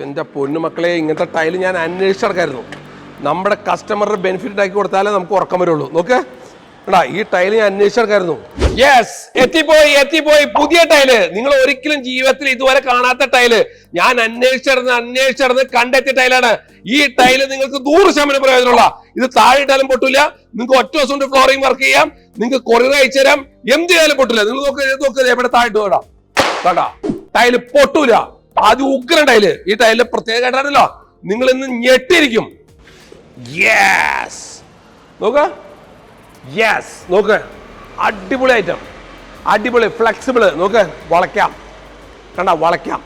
എന്റെ പൊന്നുമക്കളെ ഇങ്ങനത്തെ ടൈൽ ഞാൻ അന്വേഷിച്ച് നടക്കായിരുന്നു. നമ്മുടെ കസ്റ്റമറുടെ ബെനിഫിറ്റ് ആക്കി കൊടുത്താലേ നമുക്ക് ഉറക്കം വരുള്ളൂ. നോക്ക്. എടാ ഈ ടൈൽ ഞാൻ അന്വേഷിച്ച് നടക്കായിരുന്നു. യെസ് എത്തിപ്പോയി എത്തിപ്പോയി. പുതിയ ടൈൽ നിങ്ങൾ ഒരിക്കലും ജീവിതത്തിൽ ഇതുവരെ കാണാത്ത ടൈൽ ഞാൻ അന്വേഷിച്ചിടന്ന് അന്വേഷിച്ചിടന്ന് കണ്ടെത്തിയ ടൈലാണ് ഈ ടൈൽ നിങ്ങൾക്ക് നൂറ് ശതമാനം പ്രയോജനമുള്ള. ഇത് താഴെ ഇട്ടാലും പൊട്ടില്ല നിങ്ങൾക്ക് ഒറ്റ ദിവസം കൊണ്ട് ഫ്ലോറിംഗ് വർക്ക് ചെയ്യാം. നിങ്ങൾക്ക് കൊറിയർ അയച്ചു തരാം. എന്ത് ചെയ്താലും പൊട്ടില്ല നിങ്ങൾ നോക്ക് നോക്കുക നോക്ക്. എവിടെ താഴെ വേണ്ട ടൈൽ പൊട്ടൂല. അത് ഉഗ്രൻ ടൈൽ. ഈ ടൈലിന്റെ പ്രത്യേകമായിട്ടാണല്ലോ നിങ്ങൾ ഇന്ന് ഞെട്ടിരിക്കും യെസ് നോക്ക. യെസ് നോക്ക്. അടിപൊളി ഐറ്റം അടിപൊളി ഫ്ലെക്സിബിൾ നോക്ക്. വളയ്ക്കാം. കണ്ട വളയ്ക്കാം.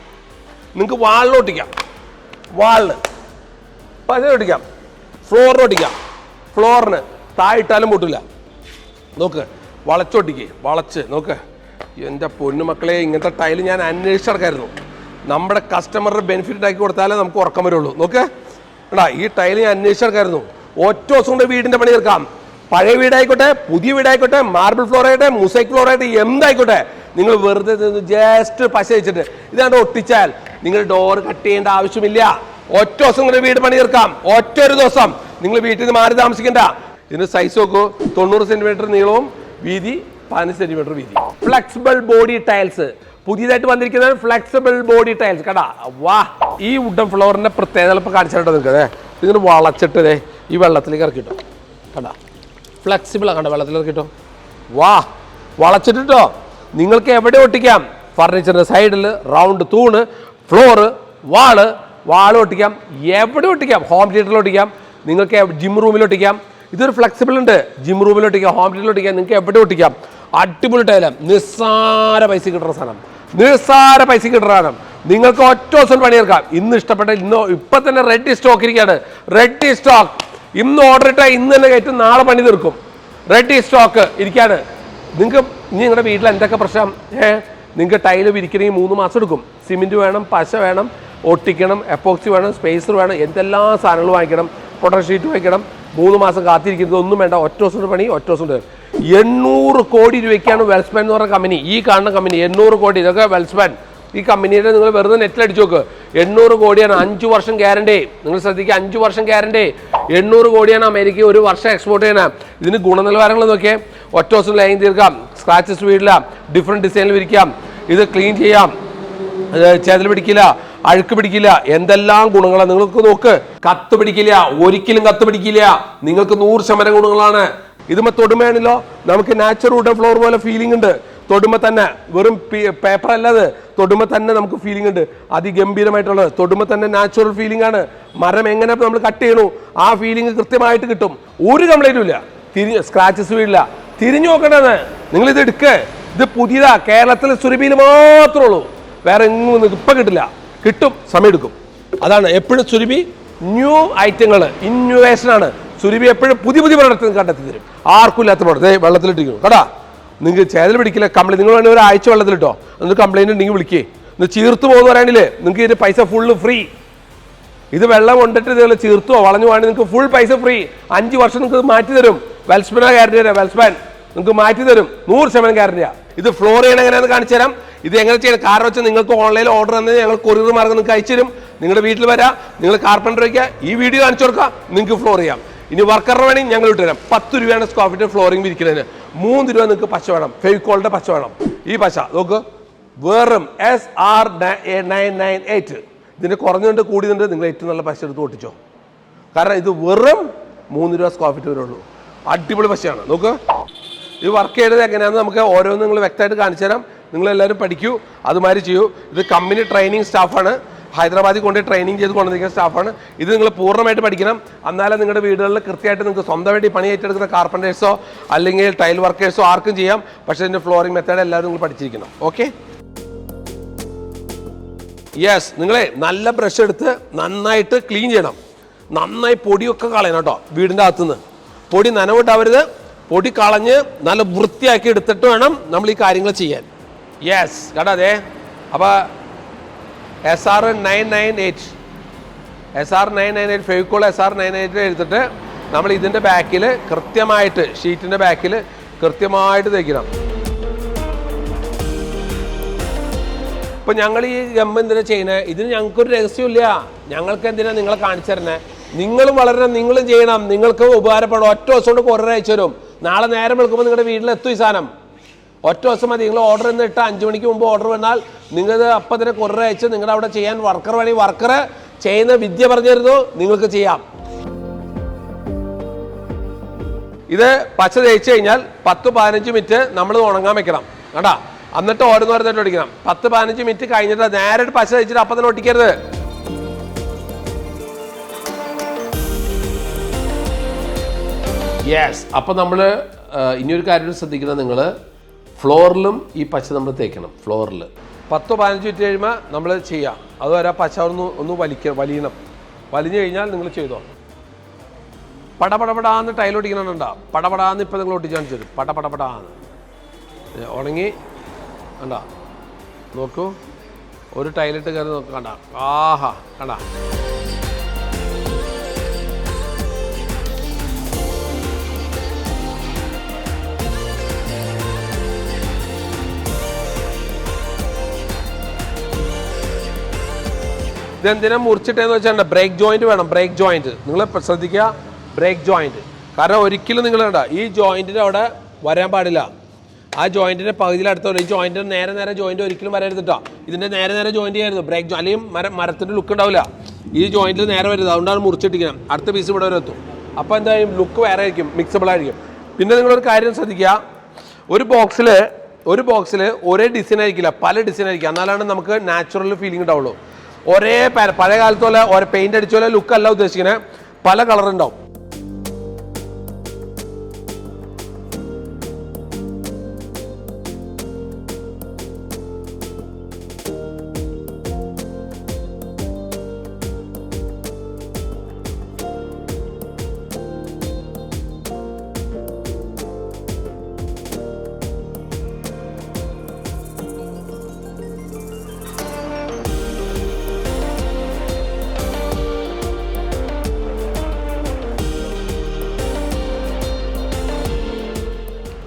നിങ്ങൾക്ക് വാളിലൊട്ടിക്കാം വാളിന് പതിനൊട്ടിക്കാം ഫ്ലോറിനൊട്ടിക്കാം ഫ്ലോറിന് താഴിട്ടാലും പൊട്ടില്ല നോക്ക്. വളച്ചോട്ടിക്കേ. വളച്ച്. നോക്ക്. എന്റെ പൊന്നുമക്കളെ ഇങ്ങനത്തെ ടൈൽ ഞാൻ അന്വേഷിച്ച് നടക്കായിരുന്നു. നമ്മുടെ കസ്റ്റമറുടെ ബെനിഫിറ്റ് ആക്കി കൊടുത്താലേ നമുക്ക് ഉറക്കം വരുള്ളൂ. നോക്ക്. എടാ ഈ ടൈൽ ഞാൻ അന്വേഷിച്ചിടക്കായിരുന്നു ഒറ്റ ദിവസം കൊണ്ട് വീടിന്റെ പണി തീർക്കാം. പഴയ വീടായിക്കോട്ടെ പുതിയ വീടായിക്കോട്ടെ മാർബിൾ ഫ്ലോർ ആയിട്ടെ മുസൈക് ഫ്ലോർ ആയിട്ട് എന്തായിക്കോട്ടെ നിങ്ങൾ വെറുതെ ജസ്റ്റ് പശ വെച്ചിട്ട്. ഇതാണ്ട് ഒട്ടിച്ചാൽ. നിങ്ങൾ ഡോർ കട്ട് ചെയ്യേണ്ട ആവശ്യമില്ല. ഒറ്റ ദിവസം കൊണ്ട് വീട് പണി തീർക്കാം. ഒറ്റ ഒരു ദിവസം. നിങ്ങൾ വീട്ടിൽ നിന്ന് മാറി താമസിക്കണ്ട. ഇതിന് സൈസ് നോക്കൂ. തൊണ്ണൂറ് സെന്റിമീറ്റർ നീളവും വീതി പതിനഞ്ച് സെന്റിമീറ്റർ വീതി ഫ്ലെക്സിബിൾ ബോഡി ടൈൽസ് പുതിയതായിട്ട് വന്നിരിക്കുന്നത് ഫ്ലെക്സിബിൾ ബോഡി ടൈൽസ് കടാ വാ ഈ വുഡൻ ഫ്ലോറിന്റെ പ്രത്യേകത ഇപ്പൊ കാണിച്ചിട്ട് നിൽക്കുന്നത് ഇതിന് ഇതിങ്ങനെ വളച്ചിട്ട് ദേ ഈ വെള്ളത്തിലേക്ക് ഇറക്കിട്ടോ. ഫ്ലെക്സിബിൾ കണ്ട വെള്ളത്തിൽ ഇറക്കിട്ടോ. വാ വളച്ചിട്ടിട്ടോ. നിങ്ങൾക്ക് എവിടെ ഒട്ടിക്കാം? ഫർണിച്ചറിന്റെ സൈഡിൽ റൗണ്ട് തൂണ് ഫ്ലോറ് വാൾ വാൾ ഒട്ടിക്കാം. എവിടെ ഒട്ടിക്കാം? ഹോം തിയേറ്ററിൽ ഒട്ടിക്കാം. നിങ്ങൾക്ക് ജിം റൂമിൽ ഒട്ടിക്കാം. ഇതൊരു ഫ്ലെക്സിബിൾ ഉണ്ട്. ജിം റൂമിൽ ഒട്ടിക്കാം ഹോം തിയേറ്ററിൽ ഒട്ടിക്കാം. നിങ്ങൾക്ക് എവിടെ ഒട്ടിക്കാം? അടിപൊളി ടൈലം നിസ്സാര പൈസ കിട്ടുന്ന സാധനം. നിസ്സാര പൈസ കിട്ടുന്ന നിങ്ങൾക്ക് ഒറ്റ ദിവസം പണിയെടുക്കാം. ഇന്ന് ഇഷ്ടപ്പെട്ട ഇന്ന് ഇപ്പൊ തന്നെ റെഡി സ്റ്റോക്ക് ഇരിക്കുകയാണ്. റെഡി സ്റ്റോക്ക് ഇന്ന് ഓർഡർ ഇട്ടാൽ ഇന്ന് തന്നെ കയറ്റും നാളെ പണി തീർക്കും. റെഡി സ്റ്റോക്ക് ഇരിക്കാണ് നിങ്ങൾക്ക് ഇനി നിങ്ങളുടെ വീട്ടിൽ എന്തൊക്കെ പ്രശ്നം? ഏ? നിങ്ങൾക്ക് ടൈൽ വിരിക്കണമെങ്കിൽ മൂന്ന് മാസം എടുക്കും. സിമെന്റ് വേണം പശ വേണം ഒട്ടിക്കണം എപ്പോക്സി വേണം സ്പേസർ വേണം എന്തെല്ലാം സാധനങ്ങൾ വാങ്ങിക്കണം പൊട്ടർ ഷീറ്റ് വാങ്ങിക്കണം. മൂന്ന് മാസം കാത്തിരിക്കുന്നത് ഒന്നും വേണ്ട. ഒറ്റ ദിവസം പണി ഒറ്റ ദിവസം എണ്ണൂറ് കോടി രൂപയ്ക്കാണ് വെൽസ്മാൻ എന്ന് പറഞ്ഞ കമ്പനി ഈ കാണുന്ന കമ്പനി എണ്ണൂറ് കോടി. ഇതൊക്കെ വെൽസ്മാൻ. ഈ കമ്പനിയുടെ നിങ്ങൾ വെറുതെ നെറ്റിൽ അടിച്ചു നോക്ക്. എണ്ണൂറ് കോടിയാണ് അഞ്ച് വർഷം ഗ്യാരണ്ടി നിങ്ങൾ ശ്രദ്ധിക്കുക അഞ്ച് വർഷം ഗ്യാരണ്ടി എണ്ണൂറ് കോടിയാണ് അമേരിക്ക ഒരു വർഷം എക്സ്പോർട്ട് ചെയ്യണം. ഇതിന് ഗുണനിലവാരങ്ങൾ നോക്കിയേ. ഒറ്റ ദിവസം ലൈൻ തീർക്കാം. സ്ക്രാച്ചസ് വീടില്ല. ഡിഫറെന്റ് ഡിസൈനിൽ വിരിക്കാം. ഇത് ക്ലീൻ ചെയ്യാം. ചേതൽ പിടിക്കില്ല. അഴുക്ക് പിടിക്കില്ല. എന്തെല്ലാം ഗുണങ്ങളാണ് നിങ്ങൾക്ക് നോക്ക്. കത്ത് പിടിക്കില്ല. ഒരിക്കലും കത്ത് പിടിക്കില്ല. നിങ്ങൾക്ക് നൂറ് ശതമാനം ഗുണങ്ങളാണ്. ഇതുമ്പോ തൊടുമയാണല്ലോ നമുക്ക് നാച്ചുറൽ ഫ്ലോർ പോലെ ഫീലിംഗ് ഉണ്ട്. തൊടുമ്പ തന്നെ വെറും പേപ്പർ അല്ലാതെ തൊടുമ്പ തന്നെ നമുക്ക് ഫീലിംഗ് ഉണ്ട്. അതിഗംഭീരമായിട്ടുള്ളത് തൊടുമ്പ തന്നെ നാച്ചുറൽ ഫീലിംഗ് ആണ്. മരം എങ്ങനെ നമ്മൾ കട്ട് ചെയ്യണു? ആ ഫീലിംഗ് കൃത്യമായിട്ട് കിട്ടും. ഒരു കംപ്ലൈന്റും ഇല്ല. തിരിഞ്ഞ് സ്ക്രാച്ചസ് വീടില്ല തിരിഞ്ഞു നോക്കണ്ടത് നിങ്ങൾ ഇത് എടുക്കേ. ഇത് പുതിയതാ. കേരളത്തിലെ സുരഭിയിൽ മാത്രമേ ഉള്ളൂ. വേറെ എങ്ങും ഇപ്പം കിട്ടില്ല. കിട്ടും സമയം എടുക്കും അതാണ് എപ്പോഴും സുരഭി ന്യൂ ഐറ്റങ്ങൾ ഇന്നോവേഷൻ ആണ്. സുരഭി എപ്പോഴും പുതിയ പുതിയ പ്രവർത്തനം കണ്ടെത്തി തരും. ആർക്കും ഇല്ലാത്ത പ്രവർത്തനം വെള്ളത്തിലിട്ടിരിക്കും കേട്ടാ നിങ്ങൾക്ക് ചേതൽ പിടിക്കില്ല കംപ്ലൈന്റ് നിങ്ങൾ വേണമെങ്കിൽ ഒരാഴ്ച വെള്ളത്തിലിട്ടോ. എന്നിട്ട് കംപ്ലൈന്റ് ഉണ്ടെങ്കിൽ വിളിക്കേ. ഇന്ന് ചീർത്ത് പോകുന്ന പറയാനില്ലേ നിങ്ങൾക്ക് ഇതിന്റെ പൈസ ഫുള്ള് ഫ്രീ ഇത് വെള്ളം കൊണ്ടിട്ട് നിങ്ങൾ ചീർത്തോ വളഞ്ഞു പോകണമെങ്കിൽ നിങ്ങൾക്ക് ഫുൾ പൈസ ഫ്രീ അഞ്ച് വർഷം നിങ്ങൾക്ക് മാറ്റി തരും. വെൽസ്മാനാ ഗ്യാരണ്ടി തരാം വെൽസ്മാൻ നിങ്ങൾക്ക് മാറ്റി തരും. നൂറ് ശതമാനം ഗ്യാരണ്ടിയാ ഇത് ഫ്ലോർ ചെയ്യണം എങ്ങനെയാണെന്ന് കാണിച്ചു തരാം. ഇത് എങ്ങനെ ചെയ്യണം? കാരണം വെച്ചാൽ നിങ്ങൾക്ക് ഓൺലൈനിൽ ഓർഡർ തന്നത് ഞങ്ങൾ കൊറിയർ മാർഗം നിങ്ങൾക്ക് അയച്ചു തരും. നിങ്ങളുടെ വീട്ടിൽ വരാം. നിങ്ങൾ കാർപ്പന്റർ വയ്ക്കുക. ഈ വീഡിയോ കാണിച്ചു കൊടുക്കാം. നിങ്ങൾക്ക് ഫ്ലോർ ചെയ്യാം. ഇനി വർക്കറിന് വേണമെങ്കിൽ ഞങ്ങൾ ഇട്ട് തരാം. പത്ത് രൂപയാണ് സ്ക്വയർ ഫീറ്റ് ഫ്ലോറിംഗ് വിരിക്കുന്നതിന് മൂന്ന് രൂപ നിങ്ങൾക്ക് പശ വേണം. ഫെവിക്കോളിന്റെ പശ വേണം. ഈ പശ നോക്ക്. വേറും S R nine nine eight ഇതിന് കുറഞ്ഞുകൊണ്ട് കൂടിയുണ്ട് നിങ്ങൾ ഏറ്റവും നല്ല പശ എടുത്ത് ഓട്ടിച്ചോ. കാരണം ഇത് വെറും മൂന്ന് രൂപ സ്ക്വയർ ഫീറ്റ് വരുള്ളൂ അടിപൊളി പശയാണ്. നോക്ക്. ഇത് വർക്ക് ചെയ്തത് എങ്ങനെയാണെന്ന് നമുക്ക് ഓരോന്ന് നിങ്ങൾ വ്യക്തമായിട്ട് കാണിച്ചു തരാം നിങ്ങളെല്ലാവരും പഠിക്കൂ. അതുമാതിരി ചെയ്യൂ. ഇത് കമ്പനി ട്രെയിനിങ് സ്റ്റാഫാണ് ഹൈദരാബാദിൽ കൊണ്ട് ട്രെയിനിങ് ചെയ്ത് കൊണ്ടുവന്നിരിക്കുന്ന സ്റ്റാഫാണ്. ഇത് നിങ്ങൾ പൂർണമായിട്ട് പഠിക്കണം. എന്നാലേ നിങ്ങളുടെ വീടുകളിൽ കൃത്യമായിട്ട് നിങ്ങൾക്ക് സ്വന്തമായിട്ട് പണി ഏറ്റെടുക്കുന്ന കാർപ്പന്റേഴ്സോ അല്ലെങ്കിൽ ടൈൽ വർക്കേഴ്സോ ആർക്കും ചെയ്യാം. പക്ഷേ ഇതിന്റെ ഫ്ലോറിംഗ് മെത്തേഡ് എല്ലാവരും നിങ്ങൾ പഠിച്ചിരിക്കണം. ഓക്കെ യെസ് നിങ്ങളെ നല്ല ബ്രഷ് എടുത്ത് നന്നായിട്ട് ക്ലീൻ ചെയ്യണം. നന്നായി പൊടിയൊക്കെ കളയണം കേട്ടോ വീടിന്റെ അകത്തുനിന്ന്. പൊടി നനവിട്ടാവരുത് പൊടി കളഞ്ഞ് നല്ല വൃത്തിയാക്കി എടുത്തിട്ട് വേണം നമ്മൾ ഈ കാര്യങ്ങൾ ചെയ്യാൻ. യെസ് കേട്ടോ അതെ? അപ്പോൾ S R nine nine eight S R nine nine eight Fevicol S R nine eight എടുത്തിട്ട് നമ്മൾ ഇതിന്റെ ബാക്കിൽ കൃത്യമായിട്ട് ഷീറ്റിന്റെ ബാക്കിൽ കൃത്യമായിട്ട് തേക്കണം ഇപ്പം ഞങ്ങൾ ഈ ഗമ്മ എന്തിനാ ചെയ്യുന്നത് ഇതിന് ഞങ്ങൾക്കൊരു രഹസ്യമില്ല ഞങ്ങൾക്ക് എന്തിനാ നിങ്ങളെ കാണിച്ചു തരണേ നിങ്ങളും വളരെ നിങ്ങളും ചെയ്യണം. നിങ്ങൾക്ക് ഉപകാരപ്പെടും. ഒറ്റ ദിവസം കൊണ്ട് കുറേ അയച്ചു തരും. നാളെ നേരം വെളുക്കുമ്പോൾ നിങ്ങളുടെ വീട്ടിലെത്തും ഈ സാധനം. ഒറ്റ ദിവസം മതി. നിങ്ങൾ ഓർഡർ എന്നിട്ട് അഞ്ച് മണിക്ക് മുമ്പ് ഓർഡർ വന്നാൽ നിങ്ങൾ അപ്പം തന്നെ കുറേ അയച്ച് നിങ്ങളുടെ അവിടെ ചെയ്യാൻ വർക്കർ വേണമെങ്കിൽ വർക്കർ ചെയ്യുന്ന വിദ്യ പറഞ്ഞു തരുന്നു നിങ്ങൾക്ക് ചെയ്യാം. ഇത് പച്ച തേച്ച് കഴിഞ്ഞാൽ പത്ത് പതിനഞ്ച് മിനിറ്റ് നമ്മൾ ഉണങ്ങാൻ വെക്കണം. കണ്ടാ? എന്നിട്ട് ഓരോന്നോരോന്നായിട്ട് ഒടിക്കണം. പത്ത് പതിനഞ്ച് മിനിറ്റ് കഴിഞ്ഞിട്ട് നേരിട്ട് പച്ച തേച്ചിട്ട് അപ്പം തന്നെ ഒട്ടിക്കരുത്. യെസ് അപ്പം നമ്മൾ ഇനിയൊരു കാര്യം ശ്രദ്ധിക്കുന്നത് നിങ്ങൾ ഫ്ലോറിലും ഈ പച്ച നമ്മൾ തേക്കണം ഫ്ലോറിൽ പത്തോ പതിനഞ്ച് മിനിറ്റ് കഴിയുമ്പോൾ നമ്മൾ ചെയ്യാം. അതുവരെ പച്ച ഒന്ന് ഒന്ന് വലിക്ക വലിയണം. വലിഞ്ഞു കഴിഞ്ഞാൽ നിങ്ങൾ ചെയ്തോ പടപടപടാന്ന് ടൈൽ ഒട്ടിക്കണുണ്ടാ? പടപടാന്ന് ഇപ്പം നിങ്ങൾ ഒട്ടിച്ച് തരും. പടപടപടാന്ന്. ഉണങ്ങി. കണ്ടോ? നോക്കൂ. ഒരു ടൈലിട്ട് കയറി നോക്കാം. ആഹാ കണ്ട? ഇതെന്തിനാ മുറിച്ചിട്ടേന്ന് വെച്ചാൽ ബ്രേക്ക് ജോയിന്റ് വേണം ബ്രേക്ക് ജോയിന്റ് നിങ്ങൾ ശ്രദ്ധിക്കുക ബ്രേക്ക് ജോയിന്റ് കാരണം ഒരിക്കലും നിങ്ങൾ കണ്ട ഈ ജോയിന്റിന് അവിടെ വരാൻ പാടില്ല. ആ ജോയിന്റിന്റെ പകുതിയിൽ ഈ ജോയിന്റിന്റെ നേരെ നേരെ ജോയിന്റ് ഒരിക്കലും വരരുതിട്ടോ ഇതിന്റെ നേരെ നേരെ ജോയിന്റ് ചെയ്യായിരുന്നു ബ്രേക്ക് അല്ലെങ്കിൽ മര മരത്തിന്റെ ലുക്ക് ഉണ്ടാവില്ല. ഈ ജോയിന്റിൽ നേരെ വരരുത് അതുകൊണ്ടാണ് മുറിച്ചിട്ടിരിക്കണം അടുത്ത പീസ് ഇവിടെ വരെ എത്തും. അപ്പോൾ എന്തായാലും ലുക്ക് വേറെ ആയിരിക്കും മിക്സബിൾ ആയിരിക്കും. പിന്നെ നിങ്ങളൊരു കാര്യം ശ്രദ്ധിക്കുക. ഒരു ബോക്സിൽ ഒരു ബോക്സിൽ ഒരേ ഡിസൈൻ ആയിരിക്കില്ല പല ഡിസൈൻ ആയിരിക്കും. എന്നാലാണ് നമുക്ക് നാച്ചുറൽ ഫീലിംഗ് ഉണ്ടാവുള്ളൂ. ഒരേ പഴയ കാലത്ത് പോലെ ഒരേ പെയിന്റ് അടിച്ച പോലെ ലുക്ക് അല്ല ഉദ്ദേശിക്കുന്നത് പല കളർ ഉണ്ടാവും.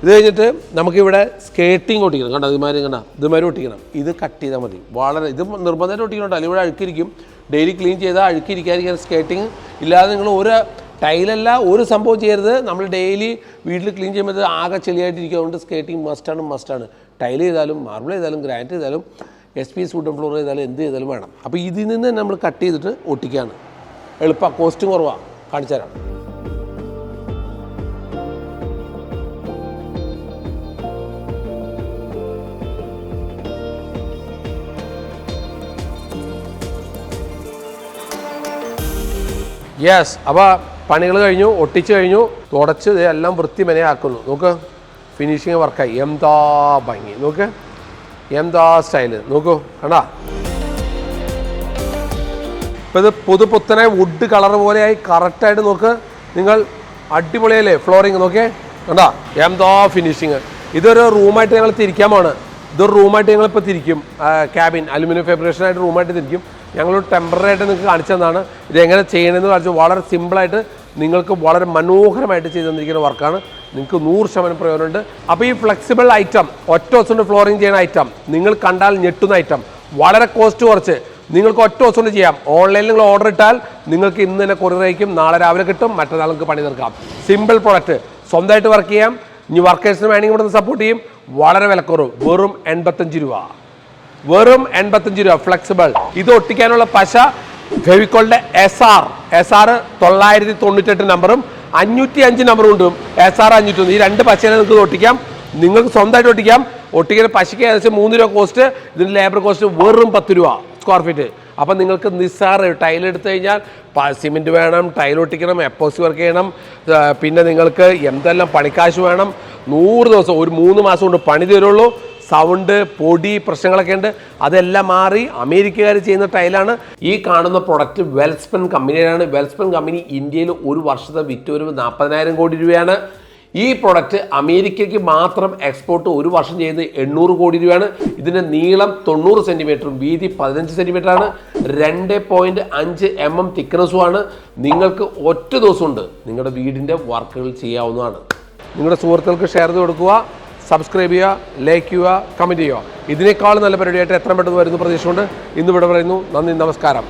ഇത് കഴിഞ്ഞിട്ട് നമുക്കിവിടെ സ്കേറ്റിംഗ് ഒട്ടിക്കണം. കണ്ടോ? ഇതുമാതിരി കണ്ട? ഇതുമാതിരി ഒട്ടിക്കണം. ഇത് കട്ട് ചെയ്താൽ മതി. വളരെ ഇത് നിർബന്ധമായിട്ട് ഒട്ടിക്കണം അല്ലെങ്കിൽ ഇവിടെ അഴുക്കിരിക്കും. ഡെയിലി ക്ലീൻ ചെയ്താൽ അഴുക്കിരിക്കാതിരിക്കാൻ സ്കേറ്റിംഗ് ഇല്ലാതെ നിങ്ങൾ ഒരു ടൈലല്ല ഒരു സംഭവം ചെയ്യരുത്. നമ്മൾ ഡെയിലി വീട്ടിൽ ക്ലീൻ ചെയ്യുമ്പോൾ ആകെ ചെളിയായിട്ടിരിക്കും. അതുകൊണ്ട് സ്കേറ്റിംഗ് മസ്റ്റാണ് മസ്റ്റാണ് ടൈൽ ചെയ്താലും മാർബിൾ ചെയ്താലും ഗ്രാനൈറ്റ് ചെയ്താലും എസ് പി വുഡൻ ഫ്ലോർ ചെയ്താലും എന്ത് ചെയ്താലും വേണം. അപ്പോൾ ഇതിൽ നിന്ന് നമ്മൾ കട്ട് ചെയ്തിട്ട് ഒട്ടിക്കുകയാണ്. എളുപ്പമാണ് കോസ്റ്റും കുറവാണ്. കാണിച്ചു തരാം യെസ് അപ്പോൾ പണികൾ കഴിഞ്ഞു ഒട്ടിച്ച് കഴിഞ്ഞു. തുടച്ച് എല്ലാം വൃത്തി മെനയാക്കുന്നു നോക്ക് ഫിനിഷിങ് വർക്കായി എന്താ ഭംഗി. നോക്ക് എന്താ സ്റ്റൈൽ നോക്കൂ കണ്ടാ? ഇപ്പോൾ ഇത് പുതുപുത്തനെ വുഡ് കളർ പോലെയായി കറക്റ്റായിട്ട് നോക്ക്. നിങ്ങൾ അടിപൊളിയല്ലേ ഫ്ലോറിങ് നോക്കിയേ കണ്ടാ? എന്താ ഫിനിഷിങ് ഇതൊരു റൂമായിട്ട് ഞങ്ങൾ തിരിക്കാൻ പോണ് ഇതൊരു റൂമായിട്ട് ഞങ്ങൾ ഇപ്പോൾ തിരിക്കും. ക്യാബിൻ അലുമിനിയം ഫെബ്രേഷനായിട്ട് റൂമായിട്ട് തിരിക്കും. ഞങ്ങൾ ടെമ്പററി ആയിട്ട് നിങ്ങൾക്ക് കാണിച്ചു തന്നാണ് ഇത് എങ്ങനെ ചെയ്യണമെന്ന് കാണിച്ചു. വളരെ സിമ്പിളായിട്ട് നിങ്ങൾക്ക് വളരെ മനോഹരമായിട്ട് ചെയ്തു തന്നിരിക്കുന്ന വർക്കാണ്. നിങ്ങൾക്ക് നൂറ് ശതമാനം പ്രയോജനമുണ്ട്. അപ്പോൾ ഈ ഫ്ലെക്സിബിൾ ഐറ്റം ഒറ്റ ദിവസം കൊണ്ട് ഫ്ലോറിങ് ചെയ്യുന്ന ഐറ്റം നിങ്ങൾ കണ്ടാൽ ഞെട്ടുന്ന ഐറ്റം വളരെ കോസ്റ്റ് കുറച്ച്. നിങ്ങൾക്ക് ഒറ്റ ദിവസം കൊണ്ട് ചെയ്യാം. ഓൺലൈനിൽ നിങ്ങൾ ഓർഡർ ഇട്ടാൽ നിങ്ങൾക്ക് ഇന്ന് തന്നെ കൊറിയർ നാളെ രാവിലെ കിട്ടും മറ്റന്നാൾ നിങ്ങൾക്ക് പണി തീർക്കാം. സിമ്പിൾ പ്രൊഡക്റ്റ് സ്വന്തമായിട്ട് വർക്ക് ചെയ്യാം. ഇനി വർക്കേഴ്സിന് വേണമെങ്കിൽ ഇവിടെ സപ്പോർട്ട് ചെയ്യും. വളരെ വിലക്കുറവ്. വെറും എൺപത്തഞ്ച് രൂപ. വെറും എൺപത്തഞ്ച് രൂപ ഫ്ലെക്സിബിൾ ഇത് ഒട്ടിക്കാനുള്ള പശ ഫെവിക്കോളിന്റെ എസ് ആർ എസ് ആർ തൊള്ളായിരത്തി തൊണ്ണൂറ്റെട്ട് നമ്പറും അഞ്ഞൂറ്റി അഞ്ച് നമ്പറും ഉണ്ട്. എസ് ആർ അഞ്ഞൂറ്റി ഒന്ന് ഈ രണ്ട് പശയെ നിങ്ങൾക്ക് ഒട്ടിക്കാം. നിങ്ങൾക്ക് സ്വന്തമായിട്ട് ഒട്ടിക്കാം. ഒട്ടിക്കുന്ന പശയ്ക്ക് ഏകദേശം മൂന്ന് രൂപ കോസ്റ്റ് ഇതിന്റെ ലേബർ കോസ്റ്റ് വെറും പത്ത് രൂപ സ്ക്വയർ ഫീറ്റ് അപ്പം നിങ്ങൾക്ക് നിസ്സാറ് ടൈൽ എടുത്തു കഴിഞ്ഞാൽ സിമെന്റ് വേണം ടൈൽ ഒട്ടിക്കണം എപ്പോസി വർക്ക് ചെയ്യണം. പിന്നെ നിങ്ങൾക്ക് എന്തെല്ലാം പണിക്കാശ് വേണം? നൂറ് ദിവസം ഒരു മൂന്ന് മാസം കൊണ്ട് പണി തരുള്ളൂ. സൗണ്ട് പൊടി പ്രശ്നങ്ങളൊക്കെ ഉണ്ട്. അതെല്ലാം മാറി അമേരിക്കക്കാർ ചെയ്യുന്ന ടൈലാണ്. ഈ കാണുന്ന പ്രൊഡക്റ്റ് വെൽസ്പെൻ കമ്പനിയാണ് വെൽസ്പെൻ കമ്പനി ഇന്ത്യയിൽ ഒരു വർഷത്തെ വിറ്റ് വരുമ്പോൾ നാൽപ്പതിനായിരം കോടി രൂപയാണ്. ഈ പ്രൊഡക്റ്റ് അമേരിക്കയ്ക്ക് മാത്രം എക്സ്പോർട്ട് ഒരു വർഷം ചെയ്യുന്നത് എണ്ണൂറ് കോടി രൂപയാണ്. ഇതിന്റെ നീളം തൊണ്ണൂറ് സെന്റിമീറ്ററും വീതി പതിനഞ്ച് ആണ്. രണ്ട് പോയിന്റ് അഞ്ച് എം എം തിക്നെസ്സുമാണ് നിങ്ങൾക്ക് ഒറ്റ ദിവസമുണ്ട് നിങ്ങളുടെ വീടിന്റെ വർക്കുകൾ ചെയ്യാവുന്നതാണ്. നിങ്ങളുടെ സുഹൃത്തുക്കൾക്ക് ഷെയർ ചെയ്ത് കൊടുക്കുക. സബ്സ്ക്രൈബ് ചെയ്യുക ലൈക്ക് ചെയ്യുക കമന്റ് ചെയ്യുക. ഇതിനേക്കാൾ നല്ല പരിപാടിയായിട്ട് എത്ര പെട്ടെന്ന് വരുന്നു പ്രതീക്ഷ കൊണ്ട് ഇന്ന് ഇവിടെ പറയുന്നു നന്ദി നമസ്കാരം.